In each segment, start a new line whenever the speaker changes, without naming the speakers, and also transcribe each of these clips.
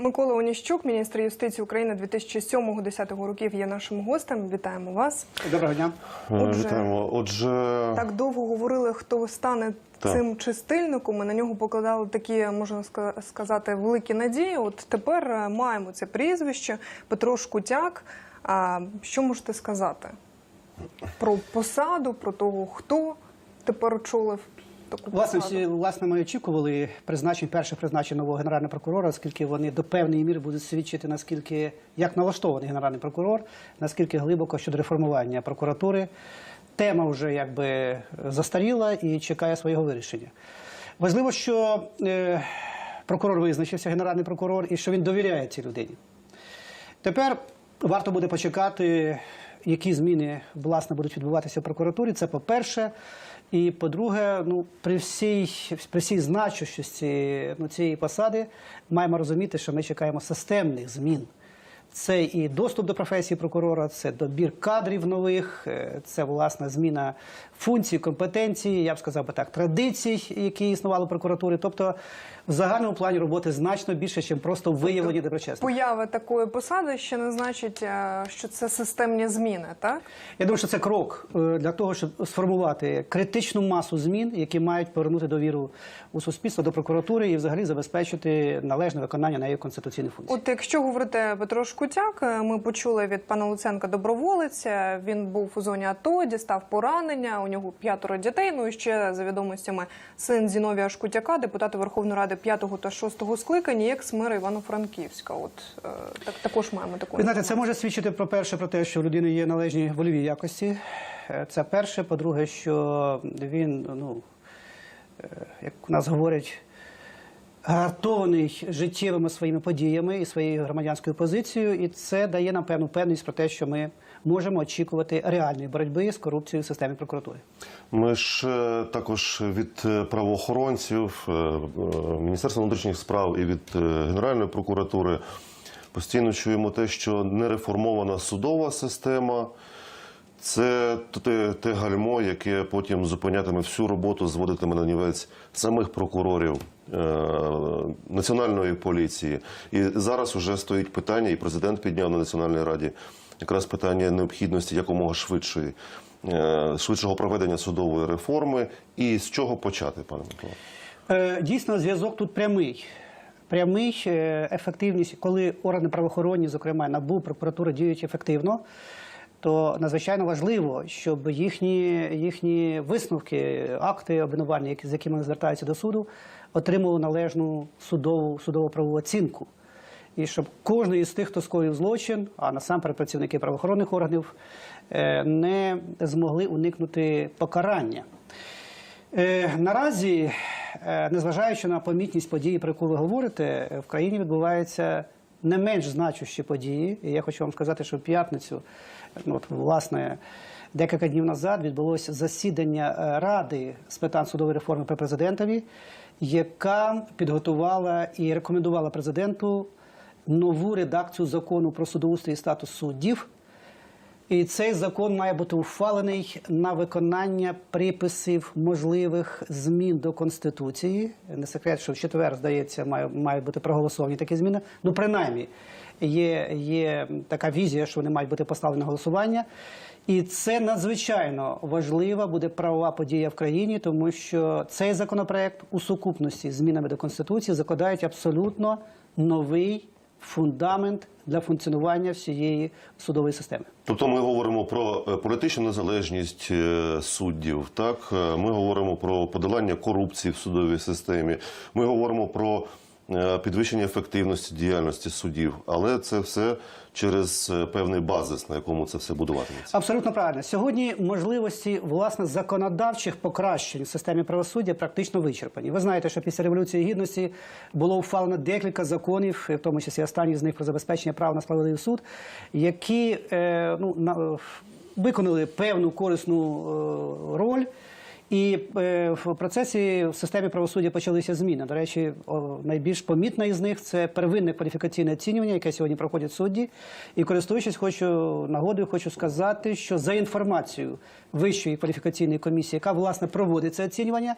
Микола Оніщук, міністр юстиції України 2007-2010 років, є нашим гостем. Вітаємо вас.
Доброго дня.
Отже,
Вітаємо. Отже,
Так довго говорили, хто стане
Так.
цим чистильником. і На нього покладали такі, можна сказати, великі надії. От тепер е, маємо це прізвище Петро Шкутяк. А що можете сказати про посаду, про того, хто тепер очолив таку
Власне, всі власне ми очікували призначень перше призначення нового генерального прокурора, оскільки вони до певної міри будуть свідчити наскільки як налаштований генеральний прокурор, наскільки глибоко щодо реформування прокуратури. Тема вже якби застаріла і чекає свого вирішення. Важливо, що е, прокурор визначився, генеральний прокурор, і що він довіряє цій людині. Тепер варто буде почекати, які зміни власне будуть відбуватися в прокуратурі. Це по-перше. І по-друге, ну при всій при всій значущості ну, цієї посади маємо розуміти, що ми чекаємо системних змін. Це і доступ до професії прокурора, це добір кадрів нових, е, це власне зміна функцій, компетенцій, я б сказав би так, традицій, які існували в прокуратурі. Тобто, в загальному плані роботи значно більше, ніж просто виявлені доброчесності.
Поява такої посади ще не значить, е, що це системні зміни, так?
Я думаю, що це крок е, для того, щоб сформувати критичну масу змін, які мають повернути довіру у суспільство до прокуратури і взагалі забезпечити належне виконання нею конституційних функцій.
От якщо говорити Петро Шкутяк, е, ми почули від пана Луценка доброволиця. Він був у зоні АТО, дістав поранення. У нього п'ятеро дітей. Ну і ще за відомостями син Зіновія Шкутяка, депутата Верховної Ради п'ятого та шостого скликання, як мера Івано-Франківська. От е, так також маємо таку
Ви знаєте, це може свідчити про перше про те, що в людини є належні вольові якості. Е, Це перше. По-друге, що він, ну як у нас говорять, гартований життєвими своїми подіями і своєю громадянською позицією, і це дає нам певну певність про те, що ми можемо очікувати реальної боротьби з корупцією в системі прокуратури.
ми ж е, також від е, правоохоронців, е, Міністерства внутрішніх справ і від Генеральної прокуратури постійно чуємо те, що нереформована судова система. Це те, те гальмо, яке потім зупинятиме всю роботу, зводитиме на нівець самих прокурорів національної поліції. І зараз уже стоїть питання, і президент підняв на національній раді якраз питання необхідності якомога швидшої, е, швидшого проведення судової реформи. І з чого почати, пане Микола?
Е, Дійсно, зв'язок тут прямий. Прямий е, ефективність, коли органи правоохоронні, зокрема НАБУ, прокуратура діють ефективно, то надзвичайно важливо, щоб їхні, їхні висновки, акти обвинувальні, з якими звертаються до суду, отримували належну судову судово правову оцінку. І щоб кожен із тих, хто скоїв злочин, а насамперед працівники правоохоронних органів, е, не змогли уникнути покарання. Е, Наразі, е, незважаючи на помітність події, про яку ви говорите, в країні відбуваються не менш значущі події. І я хочу вам сказати, що в п'ятницю, ну, от, власне, декілька днів назад відбулося засідання е, Ради з питань судової реформи при президентові, яка підготувала і рекомендувала президенту нову редакцію закону про судоустрій і статус суддів. І цей закон має бути ухвалений на виконання приписів можливих змін до конституції. Не секрет, що в четвер здається, має, має бути проголосовані такі зміни. Ну, принаймні, є, є така візія, що вони мають бути поставлені на голосування. І це надзвичайно важлива буде правова подія в країні, тому що цей законопроект у сукупності з змінами до конституції закладають абсолютно новий фундамент для функціонування всієї судової системи.
Тобто ми говоримо про е, політичну незалежність е, суддів, так Е, ми говоримо про подолання корупції в судовій системі. Ми говоримо про підвищення ефективності діяльності суддів, але це все через е, певний базис, на якому це все будуватиметься.
Абсолютно правильно. Сьогодні можливості власне законодавчих покращень в системі правосуддя практично вичерпані. Ви знаєте, що після революції гідності було ухвалено декілька законів, в тому числі останній з них про забезпечення права на справедливий суд, які е, ну, на, виконали певну корисну е, роль. І е, в процесі в системі правосуддя почалися зміни. До речі, найбільш помітна із них це первинне кваліфікаційне оцінювання, яке сьогодні проходять судді. І користуючись, хочу нагодою, хочу сказати, що за інформацією Вищої кваліфікаційної комісії, яка власне проводить це оцінювання,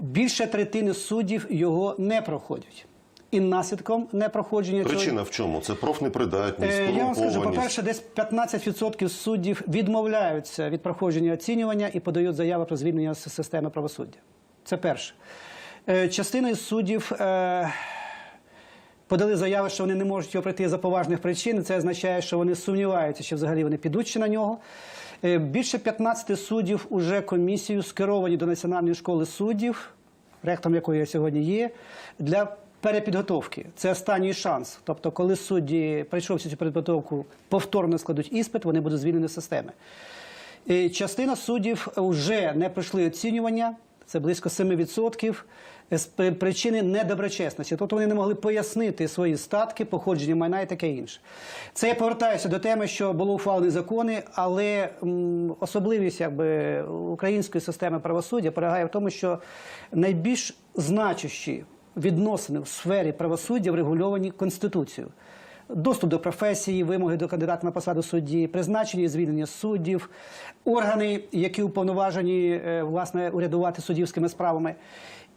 більше третини суддів його не проходять. І наслідком непроходження цього.
Причина в чому? Це профнепридатність,
Е, Я вам скажу, по-перше, десь 15% суддів відмовляються від проходження оцінювання і подають заяви про звільнення з системи правосуддя. Це перше. Е, Частина із суддів е, подали заяви, що вони не можуть його пройти за поважних причин. Це означає, що вони сумніваються, чи взагалі вони підуть ще на нього. Більше 15 суддів уже комісією скеровані до Національної школи суддів, ректором якої я сьогодні є, для перепідготовки. Це останній шанс. Тобто, коли судді, пройшовши цю перепідготовку, повторно складуть іспит, вони будуть звільнені з системи. І частина суддів вже не пройшли оцінювання, це близько 7%, з причини недоброчесності. Тобто вони не могли пояснити свої статки, походження майна і таке інше. Це я повертаюся до теми, що було ухвалені закони, але особливість якби, української системи правосуддя полягає в тому, що найбільш значущі відносини в сфері правосуддя врегульовані Конституцією. Доступ до професії, вимоги до кандидата на посаду судді, призначення і звільнення суддів, органи, які уповноважені е, власне урядувати суддівськими справами.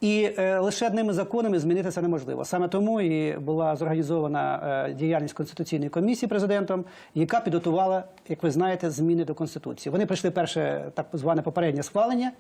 І е, лише одними законами змінити це неможливо. Саме тому і була зорганізована е, діяльність конституційної комісії президентом, яка підготувала, як ви знаєте, зміни до конституції. Вони прийшли перше так зване попереднє схвалення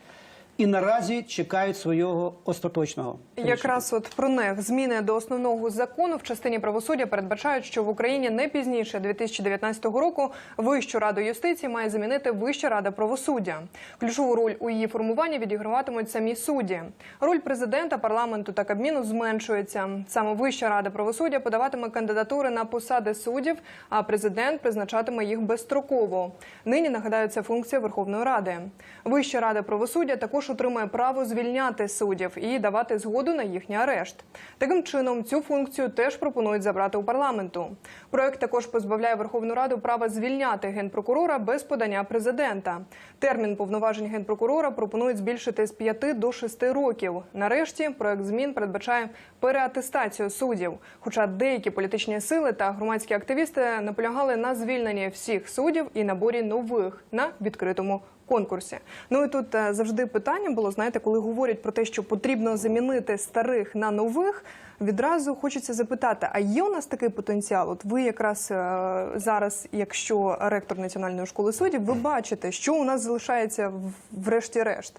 і наразі чекають свого остаточного. рішення.
Якраз от про них зміни до основного закону в частині правосуддя передбачають, що в Україні не пізніше 2019 року Вищу раду юстиції має замінити Вища рада правосуддя. Ключову роль у її формуванні відіграватимуть самі судді. Роль президента, парламенту та кабміну зменшується. Саме Вища рада правосуддя подаватиме кандидатури на посади суддів, а президент призначатиме їх безстроково. Нині нагадаю, це функція Верховної Ради. Вища рада правосуддя також отримує право звільняти суддів і давати згоду на їхній арешт. Таким чином, цю функцію теж пропонують забрати у парламенту. Проект також позбавляє Верховну Раду права звільняти генпрокурора без подання президента. Термін повноважень генпрокурора пропонують збільшити з 5 до 6 років. Нарешті проект змін передбачає переатестацію суддів. Хоча деякі політичні сили та громадські активісти наполягали на звільненні всіх суддів і наборі нових на відкритому конкурсі. Ну і тут е, завжди питання було, знаєте, коли говорять про те, що потрібно замінити старих на нових. Відразу хочеться запитати: а є у нас такий потенціал? От ви якраз е, зараз, якщо ректор Національної школи суддів, ви бачите, що у нас залишається врешті-решт.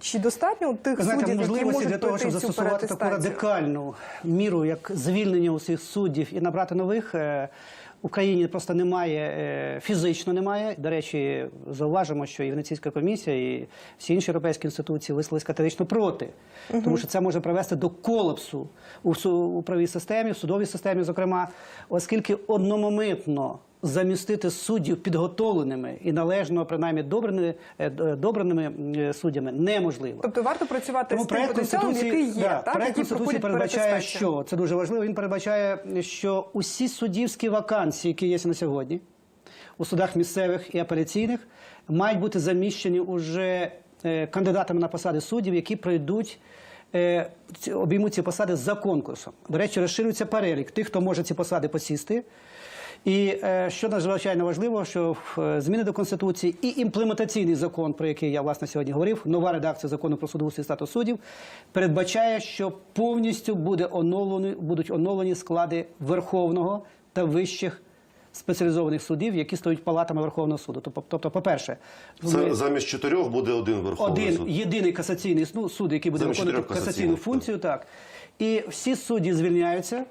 Чи достатньо тих
знаєте,
суддів, які
можливості
можуть
для того, щоб застосувати таку радикальну міру, як звільнення усіх суддів і набрати нових. Україні просто немає е, фізично немає. До речі, зауважимо, що і Венеційська комісія, і всі інші європейські інституції висловились категорично проти, тому що це може привести до колапсу у, правій системі, в судовій системі, зокрема, оскільки одномоментно замістити суддів підготовленими і належно, принаймні, добраними, е, добраними е, суддями неможливо.
Тобто варто працювати
Тому
з тим потенціалом, який є,
да,
так,
проект Конституції передбачає, що це дуже важливо. Він передбачає, що усі суддівські вакансії, які є на сьогодні, у судах місцевих і апеляційних, мають бути заміщені уже е, кандидатами на посади суддів, які пройдуть. е, Обіймуть ці посади за конкурсом. До речі, розширюється перелік тих, хто може ці посади посісти. І е, що надзвичайно важливо, що е, зміни до конституції і імплементаційний закон, про який я власне сьогодні говорив, нова редакція закону про судоустрій статус суддів, передбачає, що повністю буде оновлені, будуть оновлені склади Верховного та вищих спеціалізованих судів, які стоять палатами Верховного суду. Тобто, по-перше,
Це
ми-
замість чотирьох буде один Верховний
один
суд.
єдиний касаційний ну, суд, який буде
Замість
виконувати касаційну функцію, так. І всі судді звільняються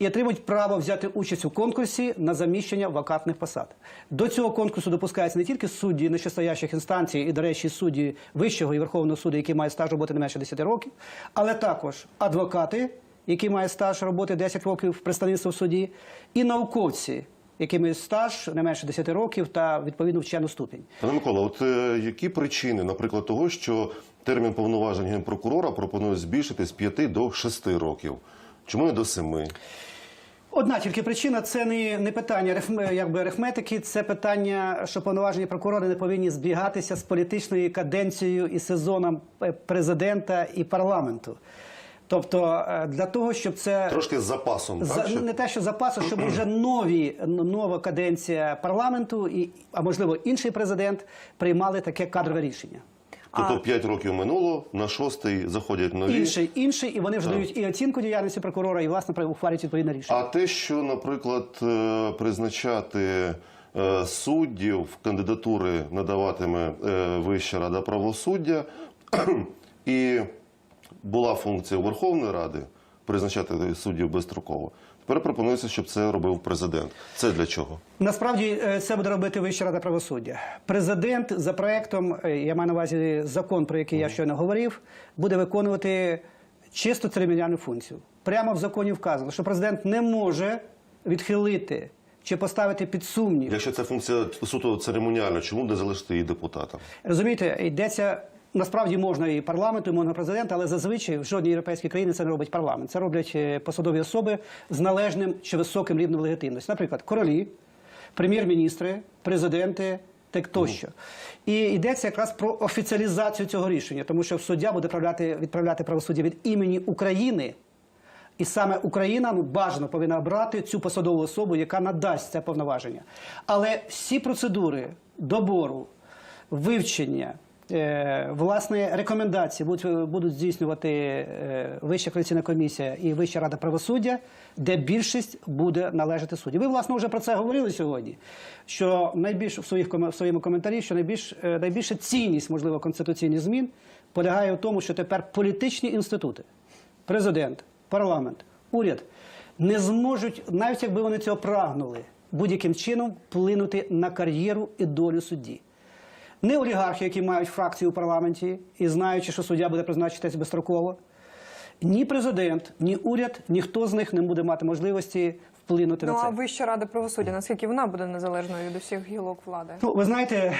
і отримують право взяти участь у конкурсі на заміщення вакантних посад. До цього конкурсу допускаються не тільки судді нижчестоящих інстанцій, і, до речі, судді Вищого і Верховного суду, які мають стаж роботи не менше 10 років, але також адвокати, які мають стаж роботи 10 років в представництві в суді, і науковці, мають стаж не менше 10 років та відповідну вчену ступінь.
Пане Микола, от е, які причини, наприклад, того, що термін повноважень генпрокурора пропонують збільшити з 5 до 6 років? Чому не до 7?
Одна тільки причина це не, не питання якби арифметики, це питання, що повноваження прокурора не повинні збігатися з політичною каденцією і сезоном е, президента і парламенту. Тобто е, для того, щоб це
Трошки з запасом,
за,
так?
Не те, що запасу, щоб вже нові нова каденція парламенту і а можливо інший президент приймали таке кадрове рішення.
Тобто
А-
5 років минуло, на шостий заходять нові.
Інший, інший, і вони вже
Так.
дають і оцінку діяльності прокурора, і власне ухвалюють відповідне рішення.
А те, що, наприклад, е, призначати е, суддів кандидатури надаватиме е, Вища рада правосуддя, і була функція Верховної Ради призначати суддів безстроково. Тепер пропонується, щоб це робив президент. Це для чого?
Насправді е, це буде робити Вища рада правосуддя. Президент за проектом, е, я маю на увазі закон, про який я щойно говорив, буде виконувати чисто церемоніальну функцію. Прямо в законі вказано, що президент не може відхилити чи поставити під сумнів.
Якщо це функція суто церемоніальна, чому не залишити її депутатам?
Розумієте, йдеться. Насправді можна і парламенту, і можна президента, але зазвичай в жодній європейській країні це не робить парламент. Це роблять е, посадові особи з належним чи високим рівнем легітимності. Наприклад, королі, прем'єр-міністри, президенти так тощо. І йдеться якраз про офіціалізацію цього рішення, тому що суддя буде відправляти, відправляти правосуддя від імені України. І саме Україна ну, бажано повинна обрати цю посадову особу, яка надасть це повноваження. Але всі процедури добору, вивчення, власне, рекомендації будуть, будуть здійснювати е, Вища коаліційна комісія і Вища рада правосуддя, де більшість буде належати судді. Ви, власне, вже про це говорили сьогодні. Що найбільш в своєму коментарі, що найбільш е, найбільша цінність, можливо, конституційних змін полягає в тому, що тепер політичні інститути президент, парламент, уряд не зможуть, навіть якби вони цього прагнули, будь-яким чином вплинути на кар'єру і долю судді. Не олігархи, які мають фракцію у парламенті і знаючи, що суддя буде призначитись безстроково, ні президент, ні уряд, ніхто з них не буде мати можливості вплинути
Ну
на це.
а Вища рада правосуддя, наскільки вона буде незалежною від усіх гілок влади?
Ну, ви знаєте,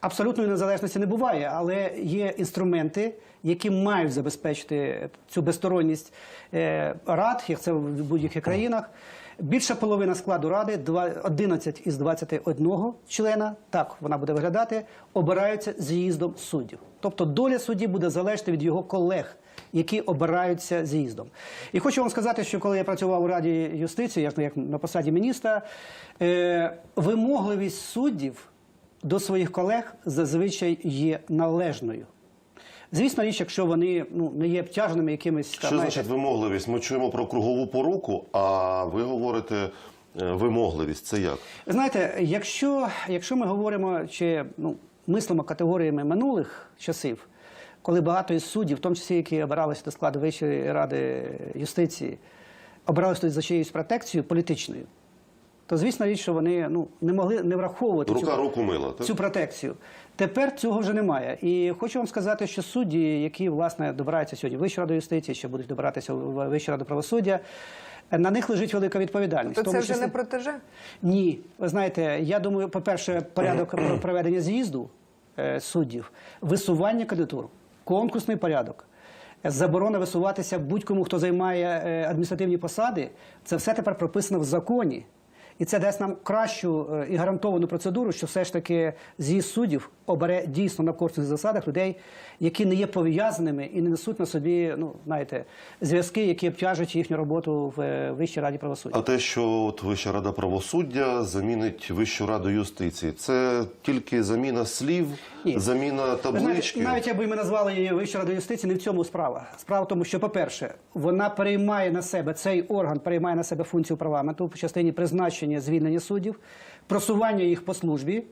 абсолютної незалежності не буває, але є інструменти, які мають забезпечити цю безсторонність е, рад, як це в будь-яких країнах. Більша половина складу ради, 11 із 21 члена, так вона буде виглядати, обираються з'їздом суддів. Тобто доля судді буде залежати від його колег, які обираються з'їздом. І хочу вам сказати, що коли я працював у Раді юстиції, я ж як на посаді міністра, е, вимогливість суддів до своїх колег зазвичай є належною. Звісно, річ, якщо вони ну, не є обтяженими якимись там,
Що значить вимогливість? Ми чуємо про кругову поруку, а ви говорите е, вимогливість. Це як?
Знаєте, якщо, якщо ми говоримо чи ну, мислимо категоріями минулих часів, коли багато із суддів, в тому числі які обиралися до складу Вищої ради юстиції, обиралися за чиюсь протекцію політичною, то звісно річ, що вони ну, не могли не враховувати
Рука
цю,
руку мила. Так?
цю протекцію. Тепер цього вже немає. І хочу вам сказати, що судді, які власне добираються сьогодні в Вищу раду юстиції, ще будуть добиратися в Вищу раду правосуддя, на них лежить велика відповідальність.
То
тому
це вже
числі-
не протеже?
ні, ви знаєте, я думаю, по-перше, порядок проведення з'їзду е, суддів, висування кандидатур, конкурсний порядок, заборона висуватися будь-кому, хто займає е, адміністративні посади, це все тепер прописано в законі. І це дасть нам кращу е, і гарантовану процедуру, що все ж таки з'їзд суддів обере дійсно на конкурсних засадах людей, які не є пов'язаними і не несуть на собі, ну знаєте, зв'язки, які обтяжують їхню роботу в е, Вищій раді правосуддя.
А те, що от Вища рада правосуддя замінить Вищу раду юстиції, це тільки заміна слів,
Ні.
заміна таблички.
знаєте, навіть якби ми назвали її Вищою радою юстиції, не в цьому справа. Справа в тому, що, по-перше, вона переймає на себе цей орган, переймає на себе функцію парламенту в частині призначення звільнення суддів, просування їх по службі,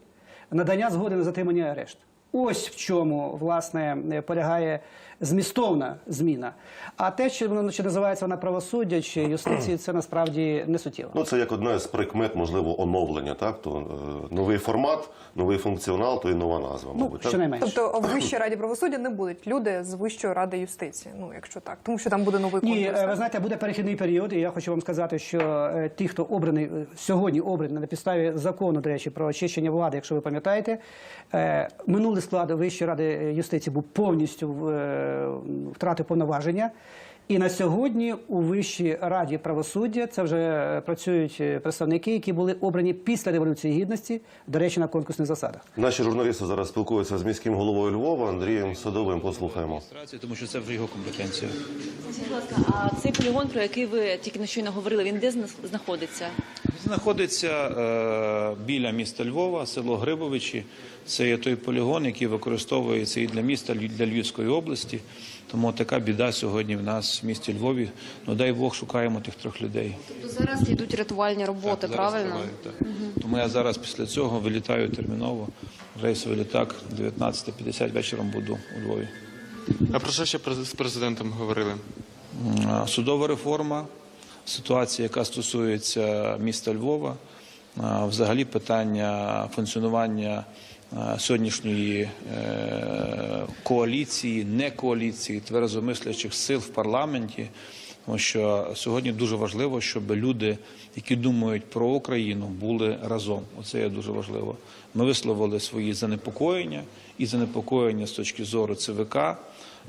надання згоди на затримання і арешт. Ось в чому власне полягає змістовна зміна. А те, що воно чи називається вона правосуддя чи юстиції, це насправді не суттєво.
Ну, це як одна з прикмет, можливо, оновлення. Так? То, е, новий формат, новий функціонал, то і нова назва.
Ну,
мабуть, так?
Тобто в Вищій раді правосуддя не будуть люди з Вищої ради юстиції, ну якщо так, тому що там буде новий
Ні,
конкурс.
е, ви знаєте, буде перехідний період, і я хочу вам сказати, що е, ті, хто обраний е, сьогодні обраний на підставі закону, до речі, про очищення влади, якщо ви пам'ятаєте, е, минулий склад Вищої ради юстиції був повністю е, втратив повноваження. І на сьогодні у Вищій раді правосуддя це вже працюють е, представники, які були обрані після революції гідності, до речі, на конкурсних засадах.
Наші журналісти зараз спілкуються з міським головою Львова Андрієм Садовим. Послухаємо.
тому що це вже його компетенція.
Будь ласка, а цей полігон, про який ви тільки на щойно говорили, він де зна- знаходиться?
Знаходиться е, біля міста Львова, село Грибовичі. Це є той полігон, який використовується і для міста, і для Львівської області. Тому така біда сьогодні в нас в місті Львові. Ну дай Бог шукаємо тих трьох людей.
То зараз йдуть рятувальні роботи,
Так,
правильно?
тривають, так. Тому я зараз після цього вилітаю терміново. Рейсовий літак 19.50 вечором буду у Львові.
А про що ще з президентом говорили?
Судова реформа, ситуація, яка стосується міста Львова, взагалі питання функціонування сьогоднішньої е, коаліції, не коаліції, тверезомислячих сил в парламенті. Тому що сьогодні дуже важливо, щоб люди, які думають про Україну, були разом. Оце є дуже важливо. Ми висловили свої занепокоєння і занепокоєння з точки зору ЦВК,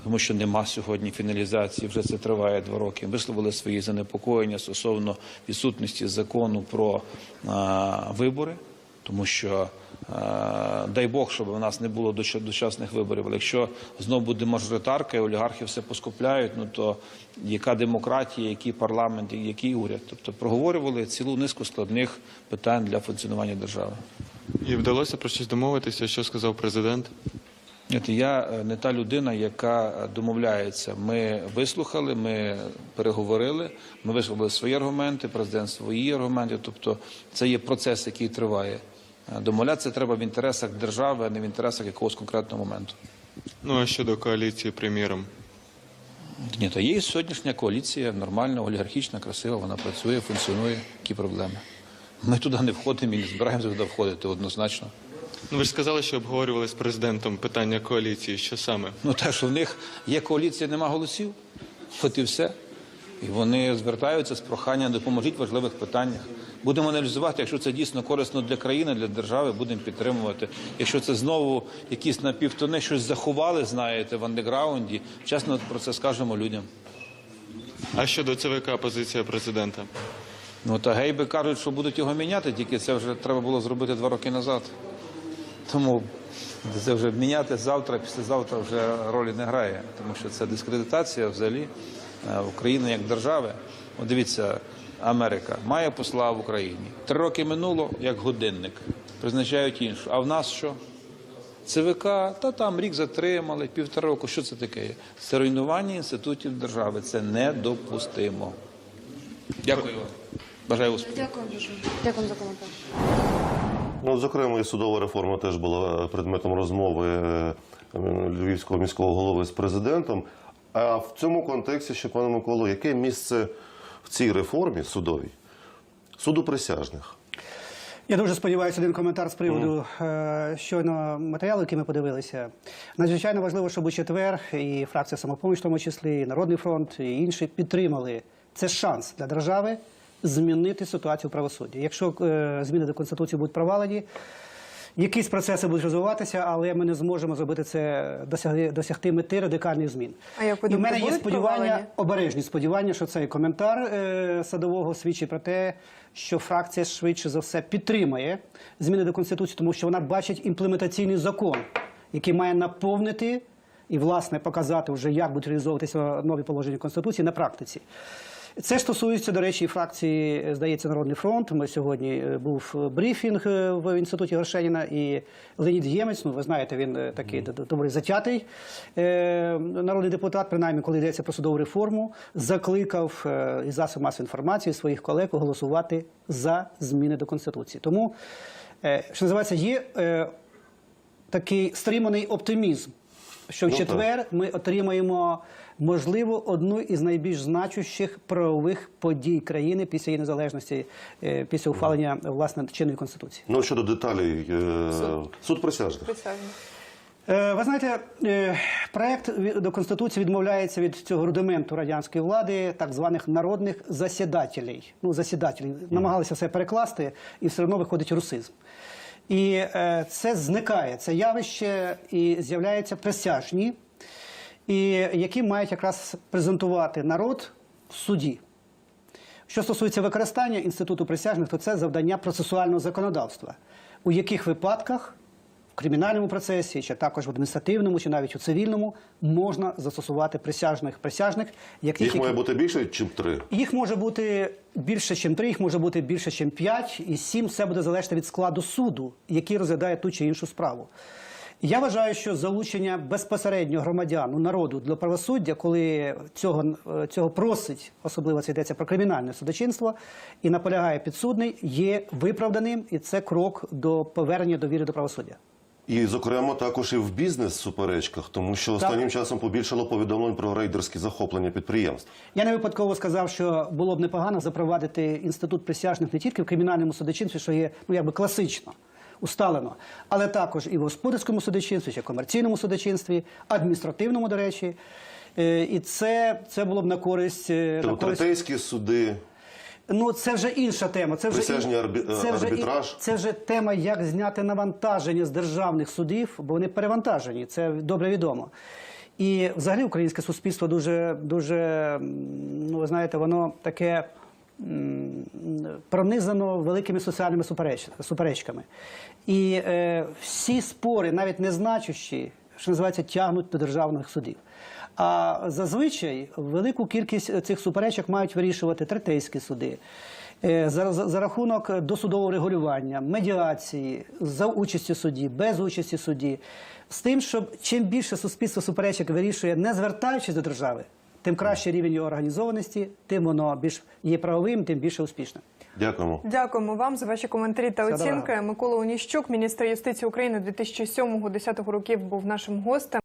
тому що нема сьогодні фіналізації. Вже це триває два роки. Висловили свої занепокоєння стосовно відсутності закону про а, вибори, тому що. Дай Бог, щоб у нас не було дочасних виборів. Але якщо знов буде мажоритарка і олігархи все поскупляють, ну то яка демократія, який парламент, який уряд? Тобто проговорювали цілу низку складних питань для функціонування держави.
І вдалося про щось домовитися, що сказав президент?
Я е, не та людина, яка домовляється. Ми вислухали, ми переговорили, ми висловили свої аргументи, президент свої аргументи. Тобто це є процес, який триває. Е, Домовлятися треба в інтересах держави, а не в інтересах якогось конкретного моменту.
Ну а щодо коаліції прем'єром?
Ні, то є сьогоднішня коаліція, нормальна, олігархічна, красива, вона працює, функціонує. Які проблеми? Ми туди не входимо і не збираємося туди входити однозначно.
Ну ви ж сказали, що обговорювали з президентом питання коаліції. Що саме?
Ну те, що в них є коаліція, нема голосів, от і все. І вони звертаються з проханням допоможіть в важливих питаннях. Будемо аналізувати, якщо це дійсно корисно для країни, для держави, будемо підтримувати. Якщо це знову якісь напівтони, щось заховали, знаєте, в андеграунді, чесно про це скажемо людям.
А щодо ЦВК позиція президента?
Ну та гейби кажуть, що будуть його міняти, тільки це вже треба було зробити два роки назад. Тому це вже міняти завтра, післязавтра вже ролі не грає, тому що це дискредитація взагалі е, України як держави. От дивіться, Америка має посла в Україні. Три роки минуло, як годинник, призначають іншу. А в нас що? ЦВК, та там рік затримали, півтора року. Що це таке? Це руйнування інститутів держави. Це недопустимо. Дякую вам. Бажаю успіху.
Дякую дуже. Дякую за коментар.
Ну, зокрема, і судова реформа теж була предметом розмови е, львівського міського голови з президентом. А в цьому контексті ще, пане Миколо, яке місце в цій реформі судовій суду присяжних?
Я дуже сподіваюся, один коментар з приводу е, щойно матеріалу, який ми подивилися. Надзвичайно важливо, щоб у четвер і фракція самопоміч, в тому числі, і Народний фронт, і інші підтримали. Це шанс для держави змінити ситуацію в правосудді. Якщо е, зміни до конституції будуть провалені, якісь процеси будуть розвиватися, але ми не зможемо зробити це досягти, досягти мети радикальних змін.
А як
і в мене є сподівання,
провалені?
обережні сподівання, що цей коментар е, садового свідчить про те, що фракція швидше за все підтримає зміни до конституції, тому що вона бачить імплементаційний закон, який має наповнити і власне показати вже, як будуть реалізовуватися нові положення конституції на практиці. Це стосується, до речі, фракції, здається, Народний фронт. Ми сьогодні е, був брифінг е, в інституті Горшеніна, і Леонід Ємець, ну ви знаєте, він е, такий д- д- добрий затятий е, народний депутат, принаймні, коли йдеться про судову реформу, закликав е, із засобів масової інформації своїх колег голосувати за зміни до конституції. Тому, е, що називається, є е, такий стриманий оптимізм, що в
Ну,
четвер ми отримаємо, можливо, одну із найбільш значущих правових подій країни після її незалежності, е, після ухвалення власне чинної конституції.
Ну, щодо деталей, е, суд присяжних.
Присяжні.
Е, Ви знаєте, проект до конституції відмовляється від цього рудименту радянської влади, так званих народних засідателей. Ну, засідателів намагалися все перекласти, і все одно виходить русизм. І е, це зникає, це явище, і з'являються присяжні. і які мають якраз презентувати народ в суді. Що стосується використання інституту присяжних, то це завдання процесуального законодавства. У яких випадках в кримінальному процесі, чи також в адміністративному, чи навіть у цивільному можна застосувати присяжних присяжних, яких
Їх має бути більше, ніж три.
їх може бути більше, ніж три, їх може бути більше, ніж п'ять, і сім. Все буде залежати від складу суду, який розглядає ту чи іншу справу. Я вважаю, що залучення безпосередньо громадян, ну, народу для правосуддя, коли цього, е, цього просить, особливо це йдеться про кримінальне судочинство, і наполягає підсудний, є виправданим, і це крок до повернення довіри до правосуддя.
І, зокрема, також і в бізнес-суперечках, тому що останнім часом побільшало повідомлень про рейдерські захоплення підприємств.
Я не випадково сказав, що було б непогано запровадити інститут присяжних не тільки в кримінальному судочинстві, що є ну якби класично. Усталено, але також і в господарському судочинстві, чи комерційному судочинстві, адміністративному, до речі. Е, І це, це було б на користь, е, на користь
суди,
Ну, це вже інша тема. Це вже
Присяжний
ін-
арбі-
це вже,
арбітраж.
це вже тема, як зняти навантаження з державних судів, бо вони перевантажені. Це добре відомо. І взагалі українське суспільство дуже, дуже, ну ви знаєте, воно таке пронизано великими соціальними супереч, суперечками. І е, всі спори, навіть незначущі, що називається, тягнуть до державних судів. А зазвичай велику кількість цих суперечок мають вирішувати третейські суди. Е, За, за, рахунок досудового регулювання, медіації, за участю судді, без участі судді, з тим, щоб чим більше суспільство суперечок вирішує, не звертаючись до держави, тим краще рівень його організованості, тим воно більш є правовим, тим більше успішним.
Дякуємо.
Дякуємо вам за ваші коментарі та
Все
оцінки. Микола Уніщук, міністр юстиції України 2007-2010 років, був нашим гостем.